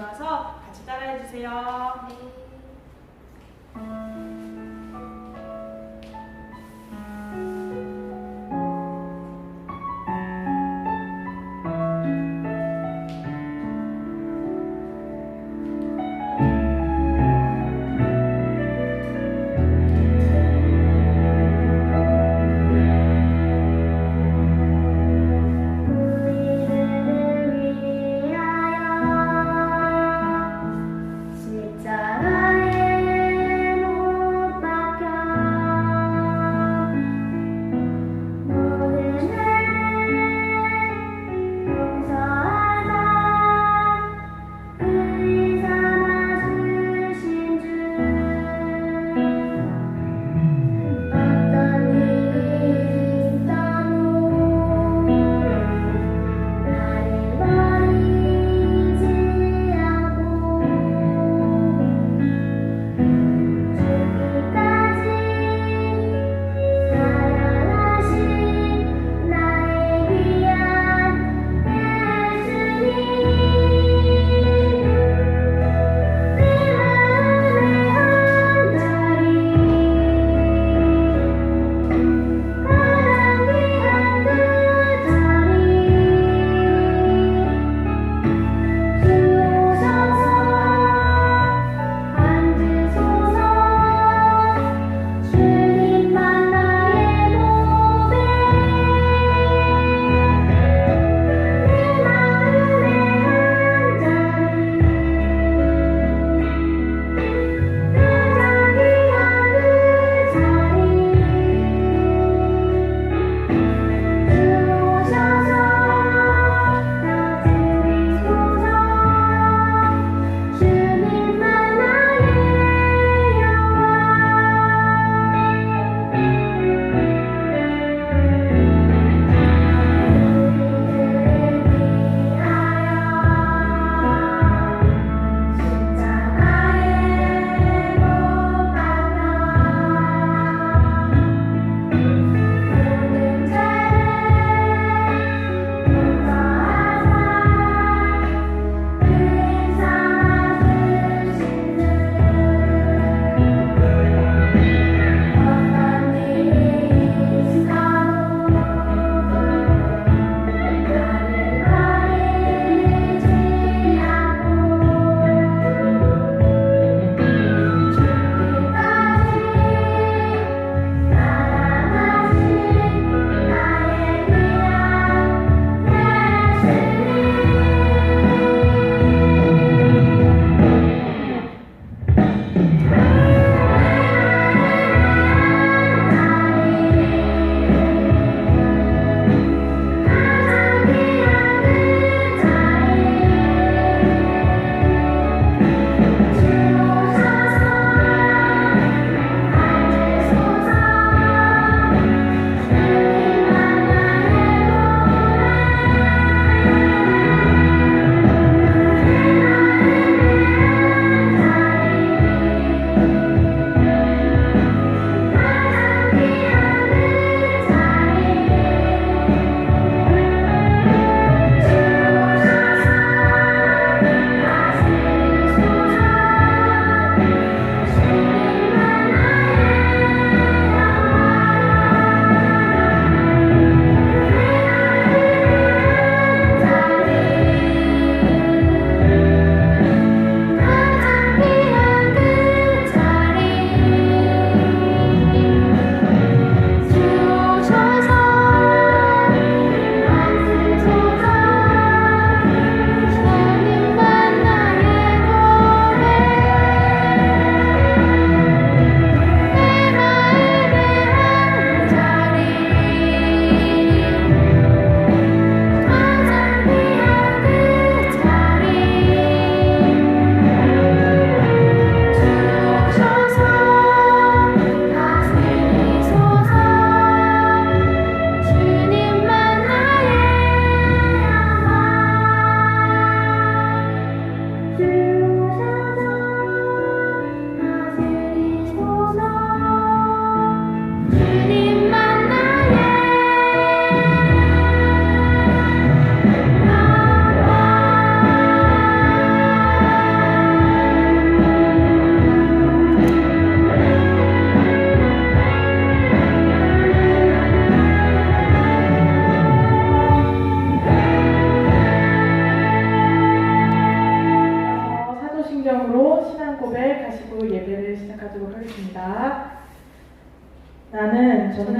일어나서 같이 따라해 주세요. 네.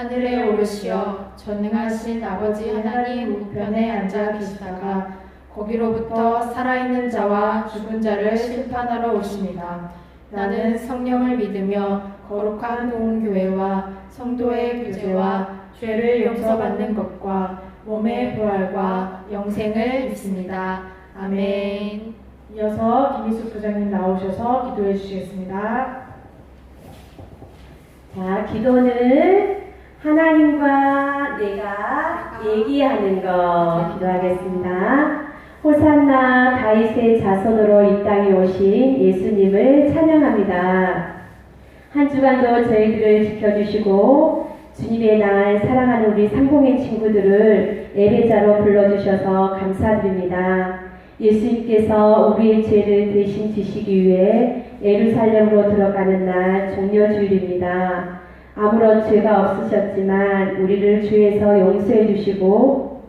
하늘에 오르시어 전능하신 아버지 하나님 우편에 앉아 계시다가 거기로부터 살아있는 자와 죽은 자를 심판하러 오십니다. 나는 성령을 믿으며 거룩한 동교회와 성도의 교제와 죄를 용서받는 것과 몸의 부활과 영생을 믿습니다. 아멘. 이어서 김희숙 부장님 나오셔서 기도해 주시겠습니다. 자, 기도는 하나님과 내가 얘기하는 거 기도하겠습니다. 호산나 다윗의 자손으로 이 땅에 오신 예수님을 찬양합니다. 한 주간도 저희들을 지켜주시고 주님의 날 사랑하는 우리 상봉의 친구들을 예배자로 불러주셔서 감사드립니다. 예수님께서 우리의 죄를 대신 지시기 위해 예루살렘으로 들어가는 날 종려주일입니다. 아무런 죄가 없으셨지만 우리를 주에서 용서해 주시고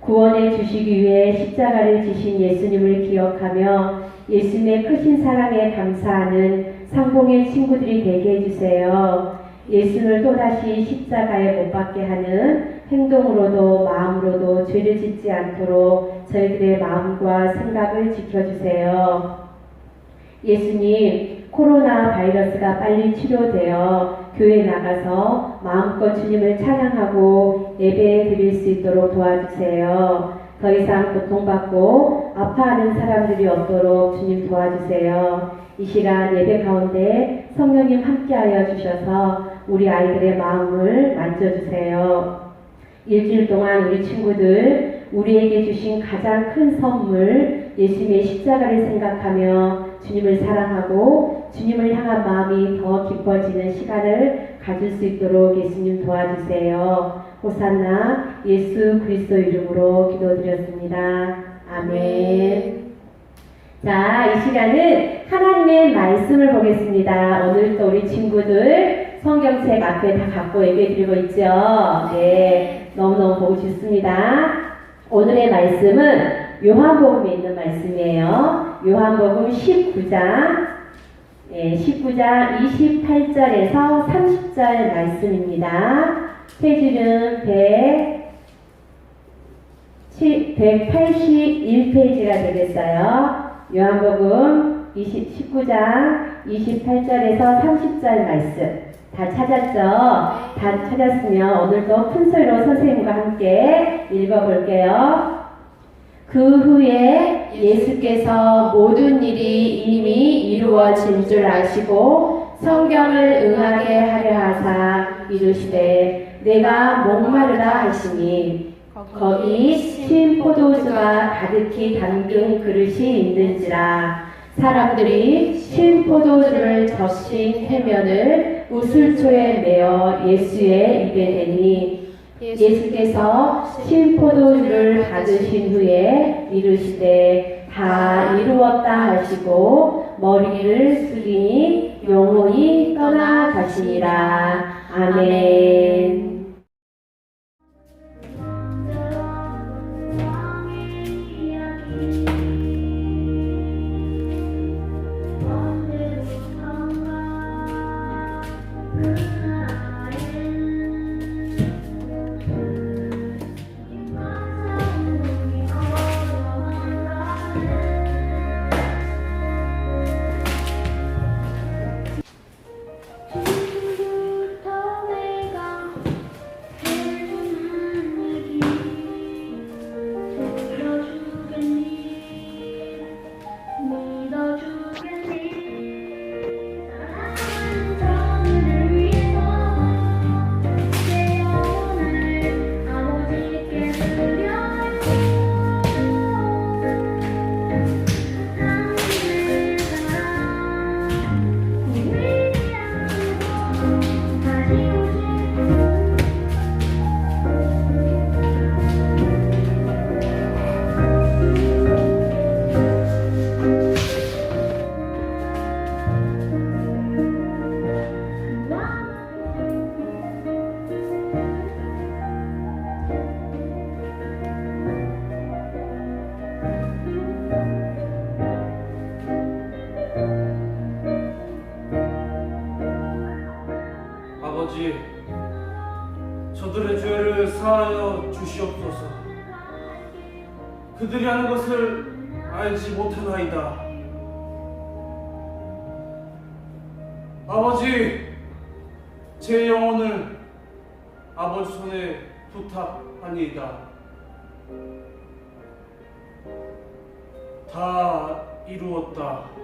구원해 주시기 위해 십자가를 지신 예수님을 기억하며 예수님의 크신 사랑에 감사하는 상봉의 친구들이 되게 해주세요. 예수를 또다시 십자가에 못 박게 하는 행동으로도 마음으로도 죄를 짓지 않도록 저희들의 마음과 생각을 지켜주세요. 예수님, 코로나 바이러스가 빨리 치료되어 교회 나가서 마음껏 주님을 찬양하고 예배 드릴 수 있도록 도와주세요. 더 이상 고통받고 아파하는 사람들이 없도록 주님 도와주세요. 이 시간 예배 가운데 성령님 함께하여 주셔서 우리 아이들의 마음을 만져주세요. 일주일 동안 우리 친구들 우리에게 주신 가장 큰 선물 예수님의 십자가를 생각하며 주님을 사랑하고 주님을 향한 마음이 더 깊어지는 시간을 가질 수 있도록 예수님 도와주세요. 호산나 예수 그리스도 이름으로 기도드렸습니다. 아멘. 자, 이 시간은 하나님의 말씀을 보겠습니다. 오늘 또 우리 친구들 성경책 앞에 다 갖고 예배 드리고 있죠. 네, 너무너무 보고 싶습니다. 오늘의 말씀은 요한복음에 있는 말씀이에요. 요한복음 19장, 네, 19장 28절에서 30절 말씀입니다. 페이지는 100, 181페이지가 되겠어요. 요한복음 20, 19장 28절에서 30절 말씀 다 찾았죠? 다 찾았으면 오늘도 큰 소리로 선생님과 함께 읽어볼게요. 그 후에 예수께서 모든 일이 이미 이루어진 줄 아시고 성경을 응하게 하려 하사 이르시되 내가 목마르다 하시니 거기 신 포도주가 가득히 담긴 그릇이 있는지라. 사람들이 신 포도주를 적신 해면을 우슬초에 메어 예수의 입에 대니 예수께서 신 포도주를 받으신 후에 이르시되 다 이루었다 하시고 머리를 숙이니 영혼이 떠나가시니라 아멘. 아버지 저들의 죄를 사하여 주시옵소서. 그들이 하는 것을 알지 못하나이다. 아버지 제 영혼을 아버지 손에 부탁하니이다. 다 이루었다.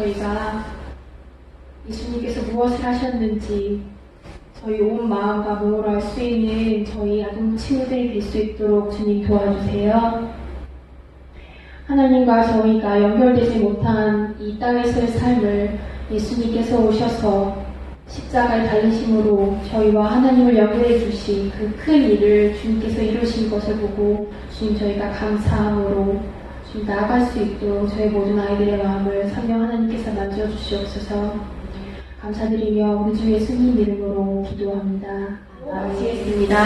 저희가 예수님께서 무엇을 하셨는지 저희 온 마음과 몸으로 알 수 있는 저희 아동 친구들이 될 수 있도록 주님 도와주세요. 하나님과 저희가 연결되지 못한 이 땅에서의 삶을 예수님께서 오셔서 십자가에 달리심으로 저희와 하나님을 연결해 주신 그 큰 일을 주님께서 이루신 것을 보고 주님 저희가 감사함으로 주님 나아갈 수 있도록 저희 모든 아이들의 마음을 성령 하나님께서 만져 주시옵소서 감사드리며 우리 주 예수님 이름으로 기도합니다. 마치겠습니다.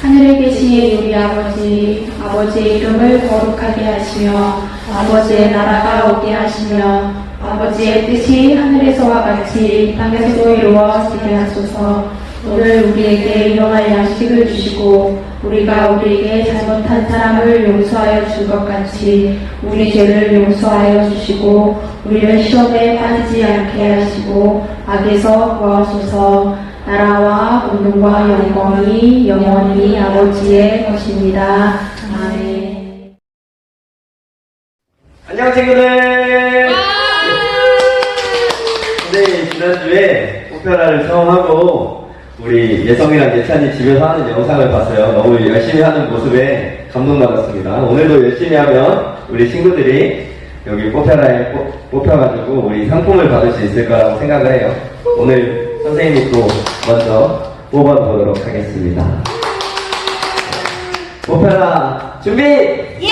하늘에 계신 우리 아버지, 아버지의 이름을 거룩하게 하시며 아버지의 나라가 오게 하시며 아버지의 뜻이 하늘에서와 같이 이 땅에서도 이루어지게 하소서 오늘 우리에게 일용할 양식을 주시고 우리가 우리에게 잘못한 사람을 용서하여 준것 같이 우리 죄를 용서하여 주시고 우리를 시험에 빠지지 않게 하시고 악에서 구하소서 나라와 운동과 영광이 영원히 아버지의 것입니다. 아멘. 안녕 친구들. 네 지난주에 오페라를 처음 하고 우리 예성이랑 예찬이 집에서 하는 영상을 봤어요. 너무 열심히 하는 모습에 감동받았습니다. 오늘도 열심히 하면 우리 친구들이 여기 오페라에 뽑- 뽑혀가지고 우리 상품을 받을 수 있을 거라고 생각을 해요. 오늘 선생님이 또 먼저 뽑아보도록 하겠습니다. 오페라 준비! 예!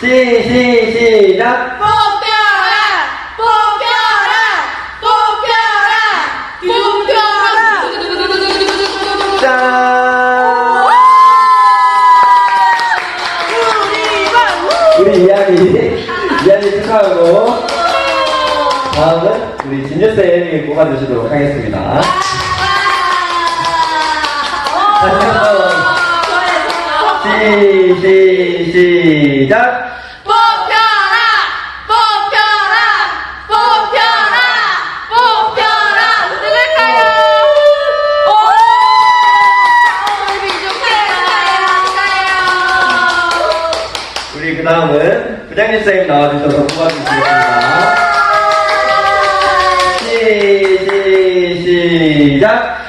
시, 시, 시작! 뽑 다음은 우리 진유 쌤이 뽑아주시도록 하겠습니다. 다시 한번. 시, 시, 시작! 뽑혀라! 뽑혀라! 뽑혀라! 뽑혀라! 누굴까요? 오! 우리 그 다음은 부장님 쌤 나와주셔서 뽑아주시겠습 시,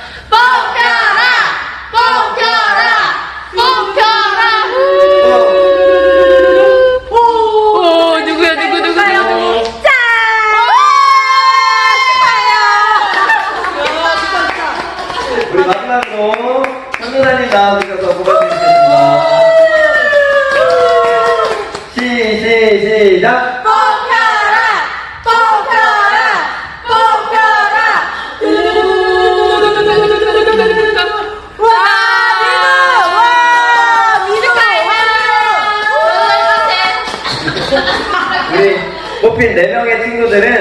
뽑힌 4명의 친구들은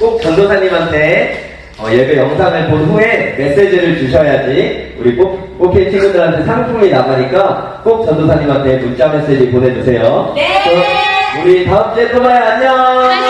꼭 전도사님한테 어, 예배 영상을 본 후에 메시지를 주셔야지 우리 뽑, 뽑힌 친구들한테 상품이 나가니까 꼭 전도사님한테 문자 메시지 보내주세요. 네. 우리 다음 주에 또 봐요. 안녕.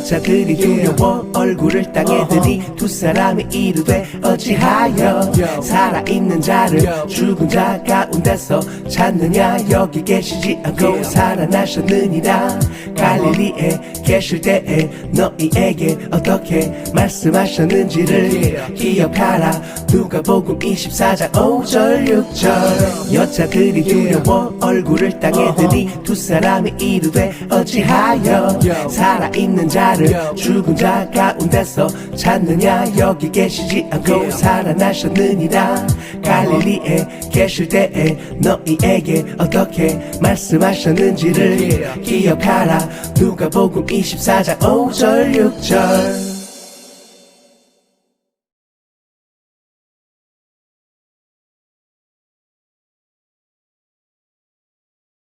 여자들이 두려워 얼굴을 땅에 드니 두 사람이 이르되 어찌하여 살아있는 자를 죽은 자 가운데서 찾느냐? 여기 계시지 않고 살아나셨느니라. 갈릴리에 계실 때에 너희에게 어떻게 말씀하셨는지를 기억하라. 누가복음 24장 5절 6절. 여자들이 두려워 얼굴을 땅에 드니 두 사람이 이르되 어찌하여. 살아있는 자를 죽은 자 가운데서 찾느냐? 여기 계시지 않고 살아나셨느니라. 갈릴리에 계실 때에 너희에게 어떻게 말씀하셨는지를 기억하라. 누가복음 24장 5절 6절